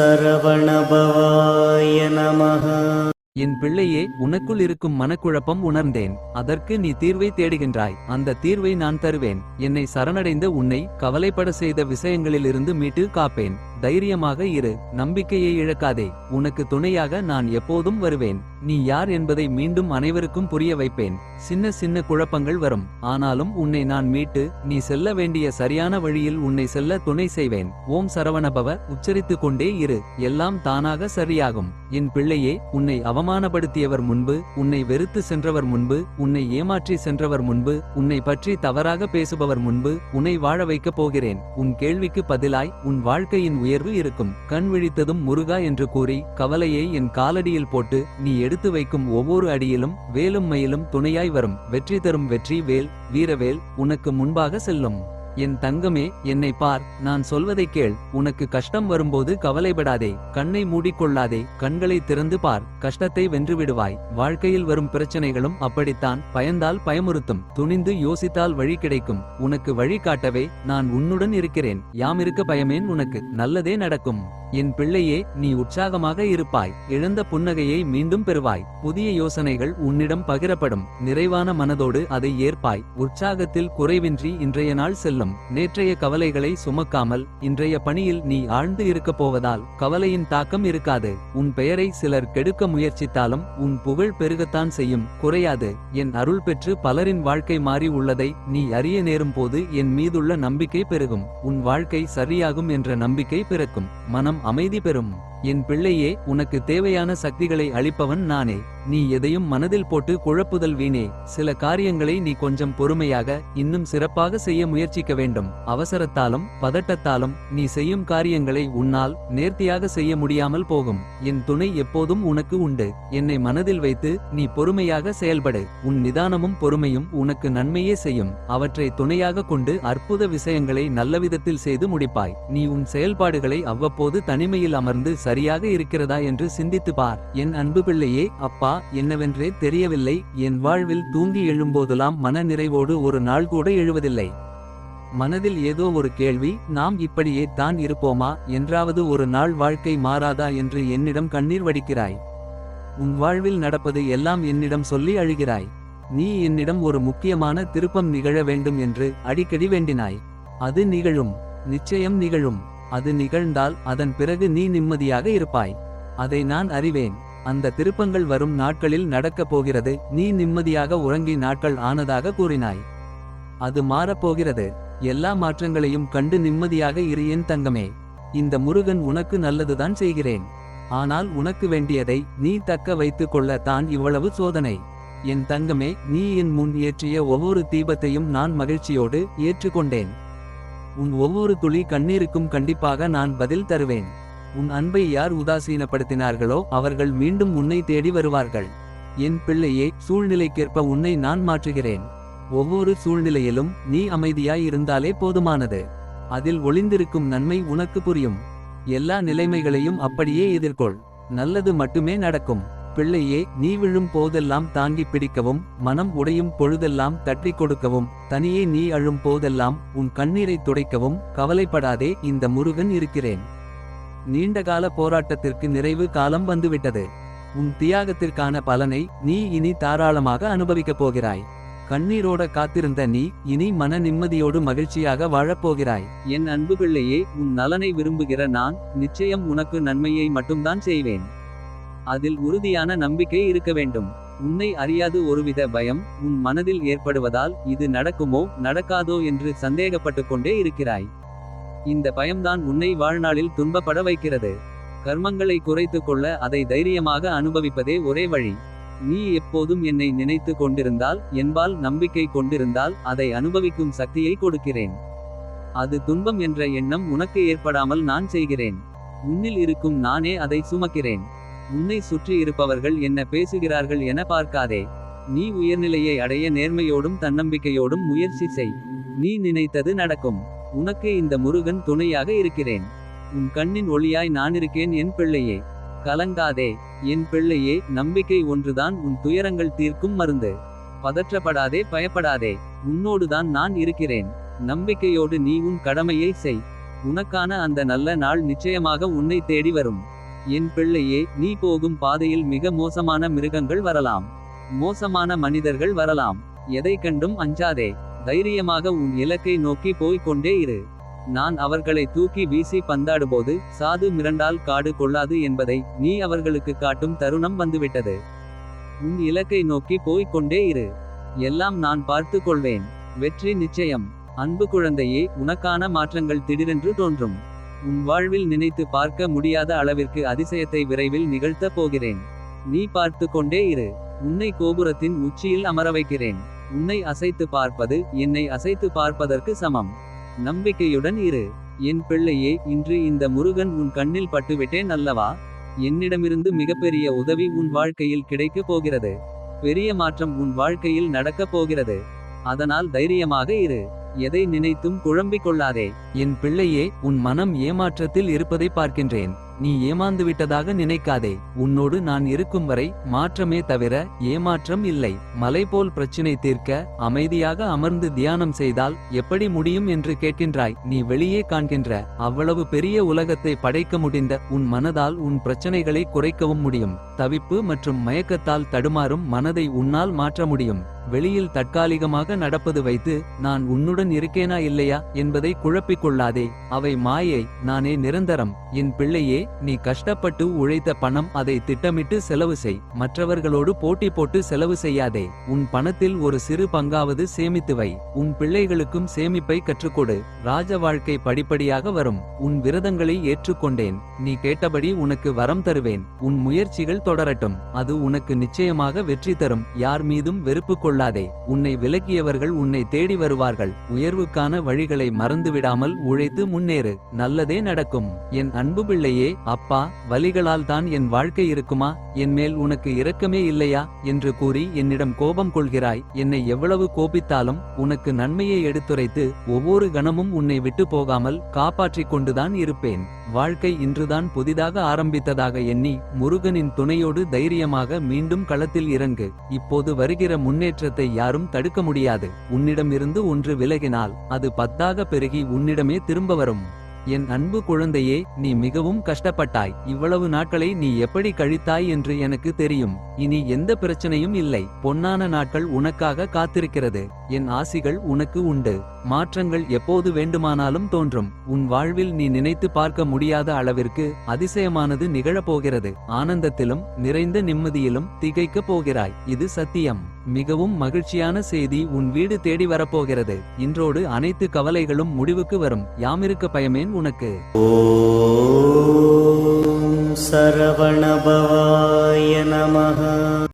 சரவணபவாய நமக என் பிள்ளையே உனக்குள் இருக்கும் மனக்குழப்பம் உணர்ந்தேன். அதற்கு நீ தீர்வை தேடுகின்றாய். அந்த தீர்வை நான் தருவேன். என்னை சரணடைந்த உன்னை கவலைப்பட செய்த விஷயங்களிலிருந்து மீட்டு காப்பேன். தைரியமாக இரு நம்பிக்கையை இழக்காதே. உனக்கு துணையாக நான் எப்போதும் வருவேன். நீ யார் என்பதை மீண்டும் அனைவருக்கும் புரிய வைப்பேன். சின்ன சின்ன குழப்பங்கள் வரும். ஆனாலும் உன்னை நான் மீட்டு நீ செல்ல வேண்டிய சரியான வழியில் உன்னை செல்ல துணை செய்வேன். ஓம் சரவணபவ உச்சரித்துக் கொண்டே இரு. எல்லாம் தானாக சரியாகும். என் பிள்ளையே உன்னை அவமானப்படுத்தியவர் முன்பு உன்னை வெறுத்து சென்றவர் முன்பு உன்னை ஏமாற்றி சென்றவர் முன்பு உன்னை பற்றி தவறாக பேசுபவர் முன்பு உன்னை வாழ வைக்கப் போகிறேன். உன் கேள்விக்கு பதிலாய் உன் வாழ்க்கையின் உயர்வு இருக்கும். கண் விழித்ததும் முருகா என்று கூறி கவலையை என் காலடியில் போட்டு நீ எடுத்து வைக்கும் ஒவ்வொரு அடியிலும் வேலும் மயிலும் துணையாய் வரும். வெற்றி தரும் வெற்றி வேல் வீரவேல் உனக்கு முன்பாக செல்லும். என் தங்கமே என்னை பார். நான் சொல்வதை கேள். உனக்கு கஷ்டம் வரும்போது கவலைப்படாதே. கண்ணை மூடிக்கொள்ளாதே. கண்களை திறந்து பார். கஷ்டத்தை வென்று விடுவாய். வாழ்க்கையில் வரும் பிரச்சனைகளும் அப்படித்தான். பயந்தால் பயமுறுத்தும். துணிந்து யோசித்தால் வழி கிடைக்கும். உனக்கு வழி காட்டவே நான் உன்னுடன் இருக்கிறேன். யாமிருக்க பயமேன் உனக்கு. நல்லதே நடக்கும். என் பிள்ளையே நீ உற்சாகமாக இருப்பாய். இழந்த புன்னகையை மீண்டும் பெறுவாய். புதிய யோசனைகள் உன்னிடம் பகிரப்படும். நிறைவான மனதோடு அதை ஏற்பாய். உற்சாகத்தில் குறைவின்றி இன்றைய நாள் செல்லும். நேற்றைய கவலைகளை சுமக்காமல் இன்றைய பணியில் நீ ஆழ்ந்து இருக்கப் போவதால் கவலையின் தாக்கம் இருக்காது. உன் பெயரை சிலர் கெடுக்க முயற்சித்தாலும் உன் புகழ் பெருகத்தான் செய்யும். குறையாது. என் அருள் பெற்று பலரின் வாழ்க்கை மாறி உள்ளதை நீ அறிய நேரும் போது என் மீதுள்ள நம்பிக்கை பெருகும். உன் வாழ்க்கை சரியாகும் என்ற நம்பிக்கை பிறக்கும். மனம் அமைதி பெறும். என் பிள்ளையே உனக்கு தேவையான சக்திகளை அளிப்பவன் நானே. நீ எதையும் மனதில் போட்டு குழப்புதல் வீணே. சில காரியங்களை நீ கொஞ்சம் பொறுமையாக இன்னும் சிறப்பாக செய்ய முயற்சிக்க வேண்டும். அவசரத்தாலும் பதட்டத்தாலும் நீ செய்யும் காரியங்களை உன்னால் நேர்த்தியாக செய்ய முடியாமல் போகும். என் துணை எப்போதும் உனக்கு உண்டு. என்னை மனதில் வைத்து நீ பொறுமையாக செயல்படு. உன் நிதானமும் பொறுமையும் உனக்கு நன்மையே செய்யும். அவற்றை துணையாக கொண்டு அற்புத விஷயங்களை நல்லவிதத்தில் செய்து முடிப்பாய். நீ உன் செயல்பாடுகளை அவ்வப்போது தனிமையில் அமர்ந்து சரியாக இருக்கிறதா என்று சிந்தித்து பார். என் அன்பு பிள்ளையே அப்பா என்னவென்றே தெரியவில்லை. என் வாழ்வில் தூங்கி எழும்போதெல்லாம் மன நிறைவோடு ஒரு நாள் கூட எழுவதில்லை. மனதில் ஏதோ ஒரு கேள்வி நாம் இப்படியே தான் இருப்போமா? என்றாவது ஒரு நாள் வாழ்க்கை மாறாதா என்று என்னிடம் கண்ணீர் வடிக்கிறாய். உன் வாழ்வில் நடப்பது எல்லாம் என்னிடம் சொல்லி அழுகிறாய். நீ என்னிடம் ஒரு முக்கியமான திருப்பம் நிகழ வேண்டும் என்று அடிக்கடி வேண்டினாய். அது நிகழும் நிச்சயம் நிகழும். அது நிகழ்ந்தால் அதன் பிறகு நீ நிம்மதியாக இருப்பாய். அதை நான் அறிவேன். அந்த திருப்பங்கள் வரும் நாட்களில் நடக்கப் போகிறது. நீ நிம்மதியாக உறங்கி நாட்கள் ஆனதாக கூறினாய். அது மாறப்போகிறது. எல்லா மாற்றங்களையும் கண்டு நிம்மதியாக இரு என் தங்கமே. இந்த முருகன் உனக்கு நல்லதுதான் செய்கிறேன். ஆனால் உனக்கு வேண்டியதை நீ தக்க வைத்துக் கொள்ள தான் இவ்வளவு சோதனை. என் தங்கமே நீ என் முன் ஏற்றிய ஒவ்வொரு தீபத்தையும் நான் மகிழ்ச்சியோடு ஏற்றுக்கொண்டேன். உன் ஒவ்வொரு துளி கண்ணீருக்கும் கண்டிப்பாக நான் பதில் தருவேன். உன் அன்பை யார் உதாசீனப்படுத்தினார்களோ அவர்கள் மீண்டும் உன்னை தேடி வருவார்கள். என் பிள்ளையே சூழ்நிலைக்கேற்ப உன்னை நான் மாற்றுகிறேன். ஒவ்வொரு சூழ்நிலையிலும் நீ அமைதியாய் இருந்தாலே போதுமானது. அதில் ஒளிந்திருக்கும் நன்மை உனக்கு புரியும். எல்லா நிலைமைகளையும் அப்படியே எதிர்கொள். நல்லது மட்டுமே நடக்கும். பிள்ளையே நீ விழும் போதெல்லாம் தாங்கி பிடிக்கவும் மனம் உடையும் பொழுதெல்லாம் தட்டி கொடுக்கவும் தனியே நீ அழும் போதெல்லாம் உன் கண்ணீரை துடைக்கவும் கவலைப்படாதே இந்த முருகன் இருக்கிறேன். நீண்டகால போராட்டத்திற்கு நிறைவு காலம் வந்துவிட்டது. உன் தியாகத்திற்கான பலனை நீ இனி தாராளமாக அனுபவிக்கப் போகிறாய். கண்ணீரோட காத்திருந்த நீ இனி மன நிம்மதியோடு மகிழ்ச்சியாக வாழப்போகிறாய் என் அன்பு பிள்ளையே உன் நலனை விரும்புகிற நான் நிச்சயம் உனக்கு நன்மையை மட்டும்தான் செய்வேன். அதில் உறுதியான நம்பிக்கை இருக்க வேண்டும். உன்னை அறியாது ஒருவித பயம் உன் மனதில் ஏற்படுவதால் இது நடக்குமோ நடக்காதோ என்று சந்தேகப்பட்டு கொண்டே இருக்கிறாய். இந்த பயம்தான் உன்னை வாழ்நாளில் துன்பப்பட வைக்கிறது. கர்மங்களை குறைத்துக் கொள்ள அதை தைரியமாக அனுபவிப்பதே ஒரே வழி. நீ எப்போதும் என்னை நினைத்து கொண்டிருந்தால் என்பால் நம்பிக்கை கொண்டிருந்தால் அதை அனுபவிக்கும் சக்தியை கொடுக்கிறேன். அது துன்பம் என்ற எண்ணம் உனக்கு ஏற்படாமல் நான் செய்கிறேன். உன்னில் இருக்கும் நானே அதை சுமக்கிறேன். உன்னை சுற்றி இருப்பவர்கள் என்ன பேசுகிறார்கள் என பார்க்காதே. நீ உயர்நிலையை அடைய நேர்மையோடும் தன்னம்பிக்கையோடும் முயற்சி செய். நீ நினைத்தது நடக்கும். உனக்கு இந்த முருகன் துணையாக இருக்கிறேன். உன் கண்ணின் ஒளியாய் நான் இருக்கேன் என் பிள்ளையே. கலங்காதே. என் பிள்ளையே நம்பிக்கை ஒன்றுதான் உன் துயரங்கள் தீர்க்கும் மருந்து. பதற்றப்படாதே பயப்படாதே. உன்னோடுதான் நான் இருக்கிறேன். நம்பிக்கையோடு நீ உன் கடமையை செய். உனக்கான அந்த நல்ல நாள் நிச்சயமாக உன்னை தேடி வரும். என் பிள்ளையே நீ போகும் பாதையில் மிக மோசமான மிருகங்கள் வரலாம். மோசமான மனிதர்கள் வரலாம். எதை கண்டும் அஞ்சாதே. தைரியமாக உன் இலக்கை நோக்கி போய்க் கொண்டே இரு. நான் அவர்களை தூக்கி வீசி பந்தாடும்போது சாது மிரண்டால் காடு கொள்ளாது என்பதை நீ அவர்களுக்கு காட்டும் தருணம் வந்துவிட்டது. உன் இலக்கை நோக்கி போய்க் கொண்டே இரு. எல்லாம் நான் பார்த்து கொள்வேன். வெற்றி நிச்சயம். அன்பு குழந்தையே உனக்கான மாற்றங்கள் திடீரென்று தோன்றும். உன் வாழ்வில் நினைத்து பார்க்க முடியாத அளவிற்கு அதிசயத்தை விரைவில் நிகழ்த்தப் போகிறேன். நீ பார்த்து கொண்டே இரு. உன்னை கோபுரத்தின் உச்சியில் அமர வைக்கிறேன். உன்னை அசைத்து பார்ப்பது என்னை அசைத்து பார்ப்பதற்கு சமம். நம்பிக்கையுடன் இரு. என் பிள்ளையே இன்று இந்த முருகன் உன் கண்ணில் பட்டுவிட்டேன் அல்லவா? என்னிடமிருந்து மிகப்பெரிய உதவி உன் வாழ்க்கையில் கிடைக்கப் போகிறது. பெரிய மாற்றம் உன் வாழ்க்கையில் நடக்கப் போகிறது. அதனால் தைரியமாக இரு. எதை நினைத்தும் குழம்பிக் கொள்ளாதே. என் பிள்ளையே உன் மனம் ஏமாற்றத்தில் இருப்பதை பார்க்கின்றேன். நீ ஏமாந்து விட்டதாக நினைக்காதே. உன்னோடு நான் இருக்கும் வரை மாற்றமே தவிர ஏமாற்றம் இல்லை. மலை போல் பிரச்சினை தீர்க்க அமைதியாக அமர்ந்து தியானம் செய்தால் எப்படி முடியும் என்று கேட்கின்றாய். நீ வெளியே காண்கின்ற அவ்வளவு பெரிய உலகத்தை படைக்க முடிந்த உன் மனதால் உன் பிரச்சனைகளை குறைக்கவும் முடியும். தவிப்பு மற்றும் மயக்கத்தால் தடுமாறும் மனதை உன்னால் மாற்ற முடியும். வெளியில் தற்காலிகமாக நடப்பது வைத்து நான் உன்னுடன் இருக்கேனா இல்லையா? என்பதை குழப்பிக் கொள்ளாதே. அவை மாயை நானே நிரந்தரம். என் பிள்ளையே நீ கஷ்டப்பட்டு உழைத்த பணம் அதை திட்டமிட்டு செலவு செய். மற்றவர்களோடு போட்டி போட்டு செலவு செய்யாதே. உன் பணத்தில் ஒரு சிறு பங்காவது சேமித்து வை. உன் பிள்ளைகளுக்கும் சேமிப்பை கற்றுக்கொடு. ராஜ வாழ்க்கை படிப்படியாக வரும். உன் விரதங்களை ஏற்றுக்கொண்டேன். நீ கேட்டபடி உனக்கு வரம் தருவேன். உன் முயற்சிகள் தொடரட்டும். அது உனக்கு நிச்சயமாக வெற்றி தரும். யார் மீதும் வெறுப்பு கொள்ளாதே. உன்னை விலக்கியவர்கள் உன்னை தேடி வருவார்கள். உயர்வுக்கான வழிகளை மறந்துவிடாமல் உழைத்து முன்னேறு. நல்லதே நடக்கும். என் அன்பு பிள்ளையே அப்பா வலிகளால் தான் என் வாழ்க்கை இருக்குமா? என் மேல் உனக்கு இரக்கமே இல்லையா? என்று கூறி என்னிடம் கோபம் கொள்கிறாய். என்னை எவ்வளவு கோபித்தாலும் உனக்கு நன்மையை எடுத்துரைத்து ஒவ்வொரு கணமும் உன்னை விட்டு போகாமல் காப்பாற்றிக் கொண்டுதான் இருப்பேன். வாழ்க்கை இன்றுதான் புதிதாக ஆரம்பித்ததாக எண்ணி முருகனின் துணையோடு தைரியமாக மீண்டும் களத்தில் இறங்கு. இப்போது வருகிற முன்னேற்றத்தை யாரும் தடுக்க முடியாது. உன்னிடமிருந்து ஒன்று விலகினால் அது பத்தாக பெருகி உன்னிடமே திரும்ப வரும். என் அன்பு குழந்தையே நீ மிகவும் கஷ்டப்பட்டாய். இவ்வளவு நாட்களை நீ எப்படி கழித்தாய் என்று எனக்கு தெரியும். இனி எந்த பிரச்சனையும் இல்லை. பொன்னான நாட்கள் உனக்காக காத்திருக்கிறது. என் ஆசிகள் உனக்கு உண்டு. மாற்றங்கள் எப்போது வேண்டுமானாலும் தோன்றும். உன் வாழ்வில் நீ நினைத்து பார்க்க முடியாத அளவிற்கு அதிசயமானது நிகழப்போகிறது. ஆனந்தத்திலும் நிறைந்த நிம்மதியிலும் திகைக்கப் போகிறாய். இது சத்தியம். மிகவும் மகிழ்ச்சியான செய்தி உன் வீடு தேடி வரப்போகிறது. இன்றோடு அனைத்து கவலைகளும் முடிவுக்கு வரும். யாமிருக்க பயமேன் உனக்கு. ஓ சரவணபவாய நமக